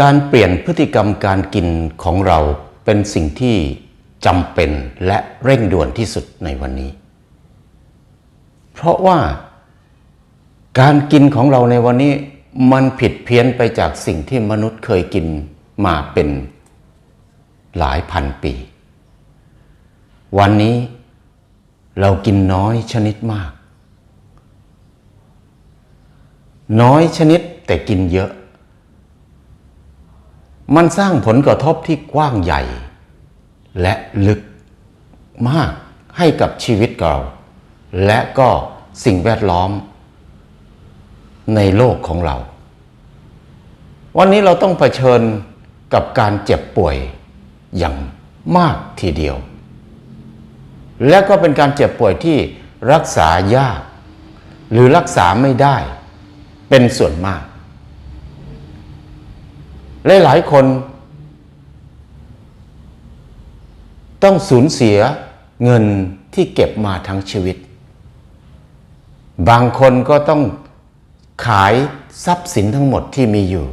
การเปลี่ยนพฤติกรรมการกินของเราเป็นสิ่งที่จำเป็นและเร่งด่วนที่สุดในวันนี้ เพราะว่าการกินของเราในวันนี้มันผิดเพี้ยนไปจากสิ่งที่มนุษย์เคยกินมาเป็นหลายพันปี วันนี้เรากินน้อยชนิดมาก น้อยชนิดแต่กินเยอะ มันสร้างผลกระทบที่กว้างใหญ่ และลึกมากให้กับชีวิตเรา และก็สิ่งแวดล้อม ในโลกของเรา วันนี้เราต้องเผชิญกับการเจ็บป่วยอย่างมากทีเดียว และก็เป็นการเจ็บป่วยที่รักษายาก หรือรักษาไม่ได้เป็นส่วนมาก หลายๆคน ต้องสูญเสียเงินที่เก็บมาทั้งชีวิต บางคนก็ต้องขายทรัพย์สินทั้งหมดที่มีอยู่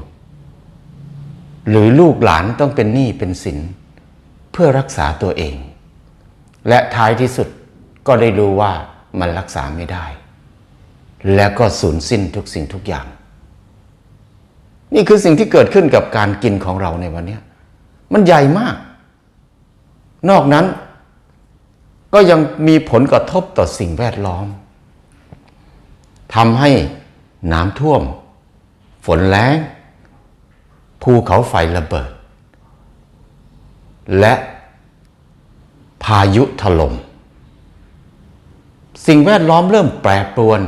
หรือลูกหลานต้องเป็นหนี้เป็นสิน เพื่อรักษาตัวเอง และท้ายที่สุดก็ได้รู้ว่ามันรักษาไม่ได้ และก็สูญสิ้นทุกสิ่งทุกอย่าง นี่คือสิ่งที่เกิดขึ้นกับการกินของเราในวันนี้มันใหญ่มาก นอกนั้นก็ยังมีผลกระทบต่อสิ่งแวดล้อมทำให้น้ำท่วม ฝนแล้ง ภูเขาไฟระเบิด และพายุถลม่มสิ่งแวดล้อมเริ่มแปรปรวน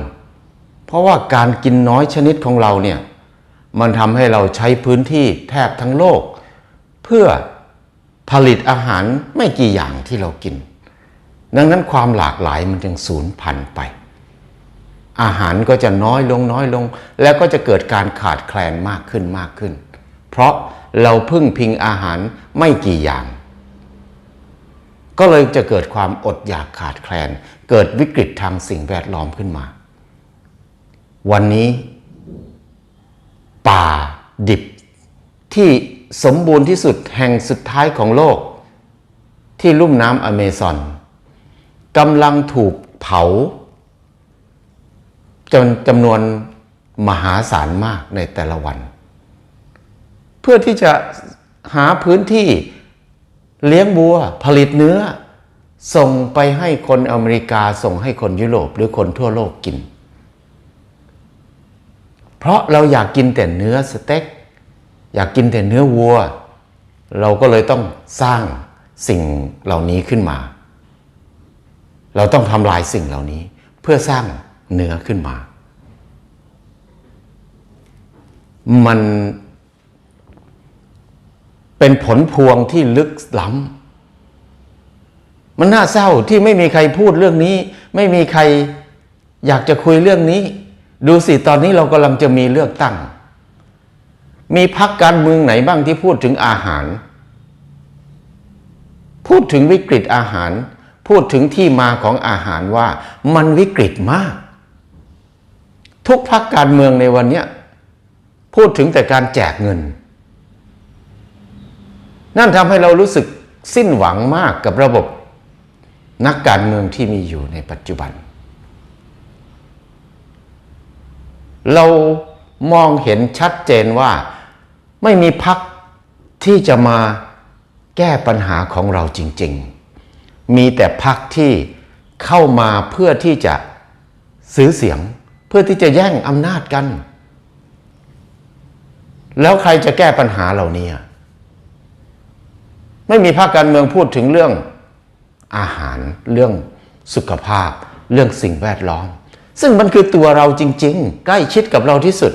เพราะว่าการกินน้อยชนิดของเราเนี่ย มันทำให้เราใช้พื้นที่แทบทั้งโลก เพื่อผลิตอาหารไม่กี่อย่างที่เรากิน ดังนั้นความหลากหลายมันจึงสูญพันธุ์ไป อาหารก็จะน้อยลงน้อยลง แล้วก็จะเกิดการขาดแคลนมากขึ้นมากขึ้น เพราะเราพึ่งพิงอาหารไม่กี่อย่าง ก็เลยจะเกิดความอดอยากขาดแคลน เกิดวิกฤตทางสิ่งแวดล้อมขึ้นมา วันนี้ ป่าดิบ ที่สมบูรณ์ที่สุดแห่งสุดท้ายของโลก ที่ลุ่มน้ำอเมซอนกำลังถูกเผาจนจำนวนมหาศาลมากในแต่ละวัน เพื่อที่จะหาพื้นที่เลี้ยงบัวผลิตเนื้อ ส่งไปให้คนอเมริกาส่งให้คนยุโรปหรือคนทั่วโลกกิน เพราะเราอยากกินแต่เนื้อสเต็ก อยากกินแต่เนื้อวัว เราก็เลยต้องสร้างสิ่งเหล่านี้ขึ้นมา เราต้องทำลายสิ่งเหล่านี้เพื่อสร้างเนื้อขึ้นมา มันเป็นผลพวงที่ลึกล้ำมันน่าเศร้าที่ไม่มีใครพูดเรื่องนี้ ไม่มีใครอยากจะคุยเรื่องนี้ ดูสิตอนนี้เรากำลังจะมีเลือกตั้ง มีพักการเมืองไหนบ้างที่พูดถึงอาหาร พูดถึงวิกฤตอาหาร พูดถึงที่มาของอาหารว่ามันวิกฤตมาก ทุกพักการเมืองในวันนี้พูดถึงแต่การแจกเงิน นั่นทำให้เรารู้สึกสิ้นหวังมากกับระบบนักการเมืองที่มีอยู่ในปัจจุบัน เรามองเห็นชัดเจนว่าไม่มีพักที่จะมาแก้ปัญหาของเราจริง ๆ มีแต่พักที่เข้ามาเพื่อที่จะซื้อเสียง เพื่อที่จะแย่งอำนาจกัน แล้วใครจะแก้ปัญหาเหล่านี้ไม่มีภาคการเมืองพูดถึงเรื่องอาหารเรื่องสุขภาพ เรื่องสิ่งแวดล้อม ซึ่งมันคือตัวเราจริง ๆ ใกล้ชิดกับเราที่สุด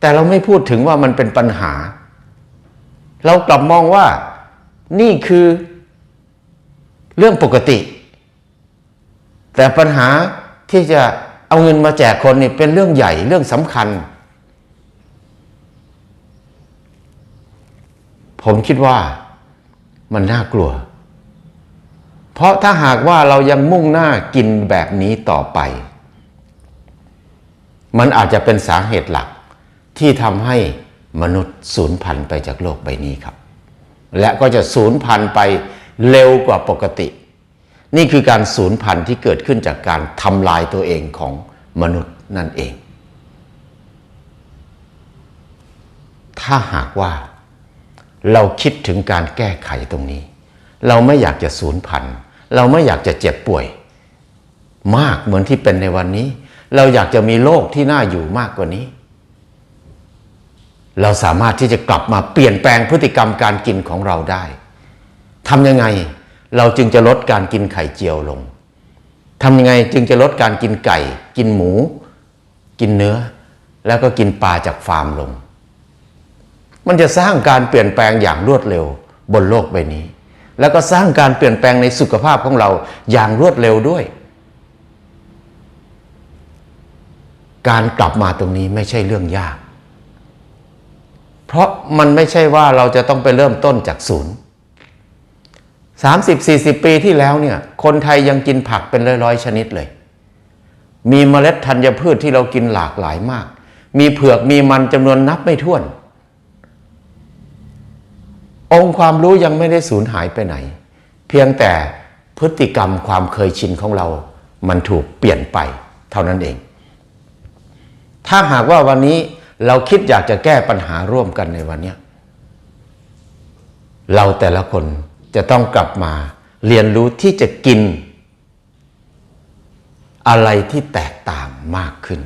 แต่เราไม่พูดถึงว่ามันเป็นปัญหา เรากลับมองว่านี่คือเรื่องปกติ แต่ปัญหาที่จะเอาเงินมาแจกคนนี่เป็นเรื่องใหญ่เรื่องสำคัญ ผมคิดว่ามันน่ากลัว เพราะถ้าหากว่าเรายังมุ่งหน้ากินแบบนี้ต่อไป มันอาจจะเป็นสาเหตุหลักที่ทำให้มนุษย์สูญพันธุ์ไปจากโลกใบนี้ครับ และก็จะสูญพันธุ์ไปเร็วกว่าปกติ นี่คือการสูญพันธุ์ที่เกิดขึ้นจากการทำลายตัวเองของมนุษย์นั่นเอง ถ้าหากว่าเราคิดถึงการแก้ไขตรงนี้ เราไม่อยากจะสูญพันธุ์ เราไม่อยากจะเจ็บป่วย มากเหมือนที่เป็นในวันนี้ เราอยากจะมีโลกที่น่าอยู่มากกว่านี้ เราสามารถที่จะกลับมาเปลี่ยนแปลงพฤติกรรมการกินของเราได้ทำยังไงเราจึงจะลดการกินไข่เจียวลงทำยังไงจึงจะลดการกินไก่ กินหมู กินเนื้อ แล้วก็กินปลาจากฟาร์มลง มันจะสร้างการเปลี่ยนแปลงอย่างรวดเร็วบนโลกใบนี้ แล้วก็สร้างการเปลี่ยนแปลงในสุขภาพของเราอย่างรวดเร็วด้วย การกลับมาตรงนี้ไม่ใช่เรื่องยาก เพราะมันไม่ใช่ว่าเราจะต้องไปเริ่มต้นจากศูนย์30-40 ปีที่แล้วเนี่ย คนไทยยังกินผักเป็นร้อยๆชนิดเลย มีเมล็ดธัญพืชที่เรากินหลากหลายมาก มีเผือกมีมันจำนวนนับไม่ถ้วน องค์ความรู้ยังไม่ได้สูญหายไปไหน เพียงแต่พฤติกรรมความเคยชินของเรา มันถูกเปลี่ยนไปเท่านั้นเอง ถ้าหากว่าวันนี้เราคิดอยากจะแก้ปัญหาร่วมกันในวันนี้ เราแต่ละคนจะต้องกลับมาเรียนรู้ที่จะกิน อะไรที่แตกต่างมากขึ้น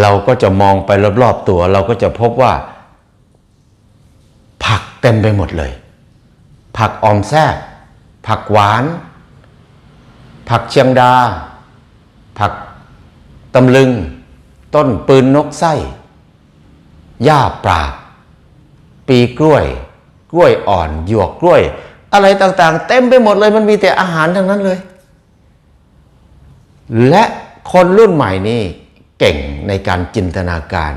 เราก็จะมองไปรอบๆตัว เราก็จะพบว่า ผักเต็มไปหมดเลย ผักออมแซ่บผักหวาน ผักเชียงดา ผัก ตำลึง ต้นปืนนกไส้หญ้าปราบ ปีกล้วย กล้วยอ่อน หยวกกล้วย อะไรต่างๆ เต็มไปหมดเลยมันมีแต่อาหารทั้งนั้นเลย และคนรุ่นใหม่นี่เก่งในการจินตนาการ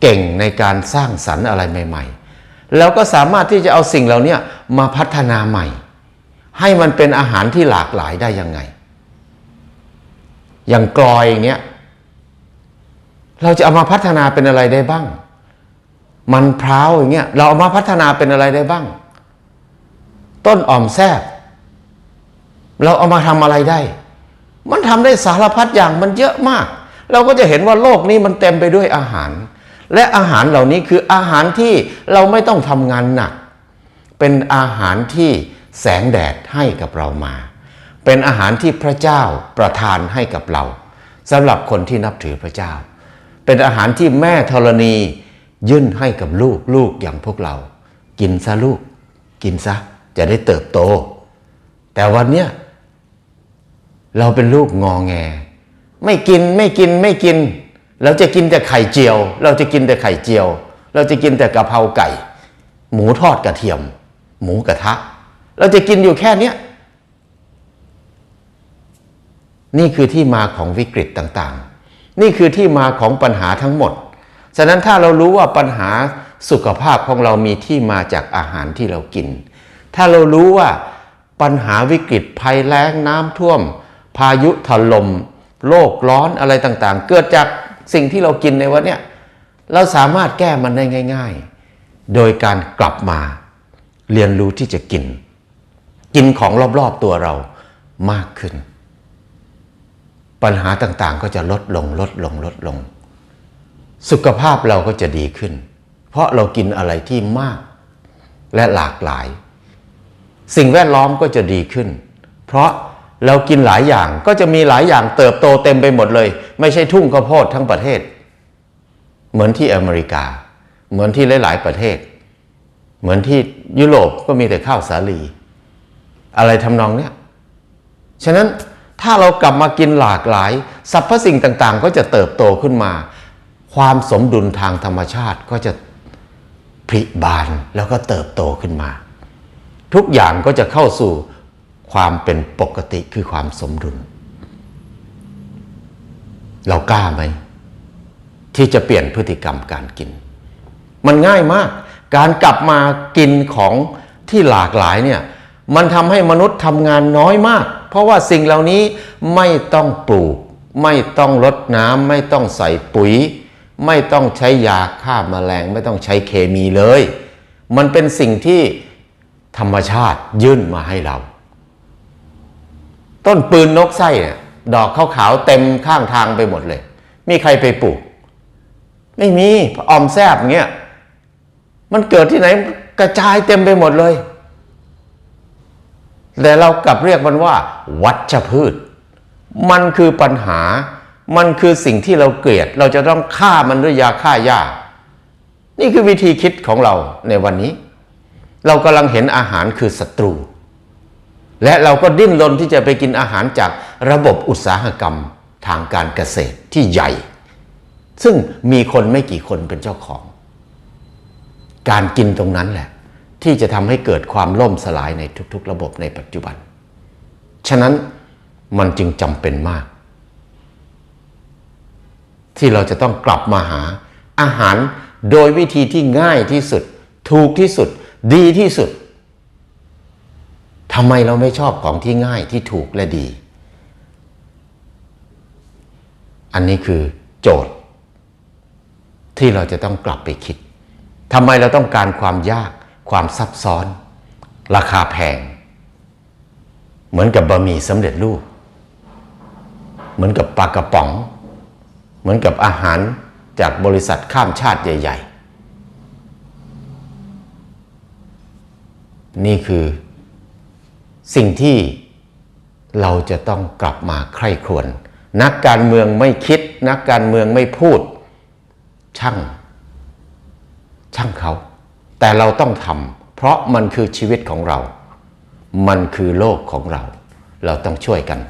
เก่งในการสร้างสรรค์อะไรใหม่ ๆ แล้วก็สามารถที่จะเอาสิ่งเหล่านี้มาพัฒนาใหม่ ให้มันเป็นอาหารที่หลากหลายได้ยังไง อย่างกลอยอย่างเงี้ยเราจะเอามาพัฒนาเป็นอะไรได้บ้าง มันพร้าวอย่างเงี้ยเราเอามาพัฒนาเป็นอะไรได้บ้าง ต้นอ่อมแซบเราเอามาทำอะไรได้ มันทำได้สารพัดอย่างมันเยอะมาก เราก็จะเห็นว่าโลกนี้มันเต็มไปด้วยอาหาร และอาหารเหล่านี้คืออาหารที่เราไม่ต้องทำงานหนัก เป็นอาหารที่แสงแดดให้กับเรามา เป็นอาหารที่พระเจ้าประทานให้กับเราสำหรับคนที่นับถือพระเจ้า เป็นอาหารที่แม่ธรณียื่นให้กับลูกลูกอย่างพวกเรา กินซะลูก กินซะจะได้เติบโต แต่วันเนี้ยเราเป็นลูกงอแง ไม่กินไม่กินไม่กิน เราจะกินแต่ไข่เจียว เราจะกินแต่ไข่เจียว เราจะกินแต่กะเพราไก่ หมูทอดกระเทียม หมูกระทะ เราจะกินอยู่แค่เนี้ย นี่คือที่มาของวิกฤตต่างๆ นี่คือที่มาของปัญหาทั้งหมด ฉะนั้นถ้าเรารู้ว่าปัญหาสุขภาพของเรามีที่มาจากอาหารที่เรากิน ถ้าเรารู้ว่าปัญหาวิกฤตภัยแล้งน้ำท่วม พายุถล่มโลกร้อนอะไรต่างๆ เกิดจากสิ่งที่เรากินในวันเนี้ยเราสามารถแก้มันได้ง่าย ๆ โดยการกลับมา เรียนรู้ที่จะกิน กินของรอบๆตัวเรามากขึ้น ปัญหาต่างๆ ก็จะลดลงลดลงลดลง สุขภาพเราก็จะดีขึ้น เพราะเรากินอะไรที่มากและหลากหลาย สิ่งแวดล้อมก็จะดีขึ้น เพราะเรากินหลายอย่างก็จะมีหลายอย่างเติบโตเต็มไปหมดเลย ไม่ใช่ทุ่งข้าวโพดทั้งประเทศ เหมือนที่อเมริกา เหมือนที่หลาย ๆ ประเทศ เหมือนที่ยุโรปก็มีแต่ข้าวสาลี อะไรทำนองเนี้ยฉะนั้น ถ้าเรากลับมากินหลากหลายสรรพสิ่งต่างๆ ก็จะเติบโตขึ้นมา ความสมดุลทางธรรมชาติก็จะผลิบานแล้วก็เติบโตขึ้นมา ทุกอย่างก็จะเข้าสู่ความเป็นปกติคือความสมดุล เรากล้าไหม ที่จะเปลี่ยนพฤติกรรมการกิน มันง่ายมาก การกลับมากินของที่หลากหลายเนี่ยมันทำให้มนุษย์ทำงานน้อยมาก เพราะว่าสิ่งเหล่านี้ไม่ต้องปลูก ไม่ต้องรดน้ำไม่ต้องใส่ปุ๋ย ไม่ต้องใช้ยาฆ่าแมลง ไม่ต้องใช้เคมีเลย มันเป็นสิ่งที่ธรรมชาติยื่นมาให้เรา ต้นปืนนกไส้ดอกขาวๆเต็มข้างทางไปหมดเลย มีใครไปปลูก ไม่มีออมแซบเงี้ยมันเกิดที่ไหนกระจายเต็มไปหมดเลย แต่เรากลับเรียกมันว่า วัชพืช มันคือปัญหา มันคือสิ่งที่เราเกลียด เราจะต้องฆ่ามันด้วยยาฆ่าหญ้า นี่คือวิธีคิดของเราในวันนี้ เรากำลังเห็นอาหารคือศัตรู และเราก็ดิ้นรนที่จะไปกินอาหารจากระบบอุตสาหกรรมทางการเกษตรที่ใหญ่ ซึ่งมีคนไม่กี่คนเป็นเจ้าของ การกินตรงนั้นแหละ ที่จะทำให้เกิดความล่มสลายในทุกๆ ระบบในปัจจุบัน ฉะนั้นมันจึงจำเป็นมาก ที่เราจะต้องกลับมาหาอาหารโดยวิธีที่ง่ายที่สุด ถูกที่สุด ดีที่สุดทำไมเราไม่ชอบของที่ง่ายที่ถูกและดี อันนี้คือโจทย์ ที่เราจะต้องกลับไปคิดทำไมเราต้องการความยาก ความซับซ้อน ราคาแพง เหมือนกับบะหมี่สำเร็จรูป เหมือนกับปลากระป๋อง เหมือนกับอาหารจากบริษัทข้ามชาติใหญ่ ๆ นี่คือสิ่งที่เราจะต้องกลับมาใคร่ครวญนักการเมืองไม่คิด นักการเมืองไม่พูด ช่าง ช่างเขา แต่เราต้องทำเพราะมันคือชีวิตของเรา มันคือโลกของเรา เราต้องช่วยกัน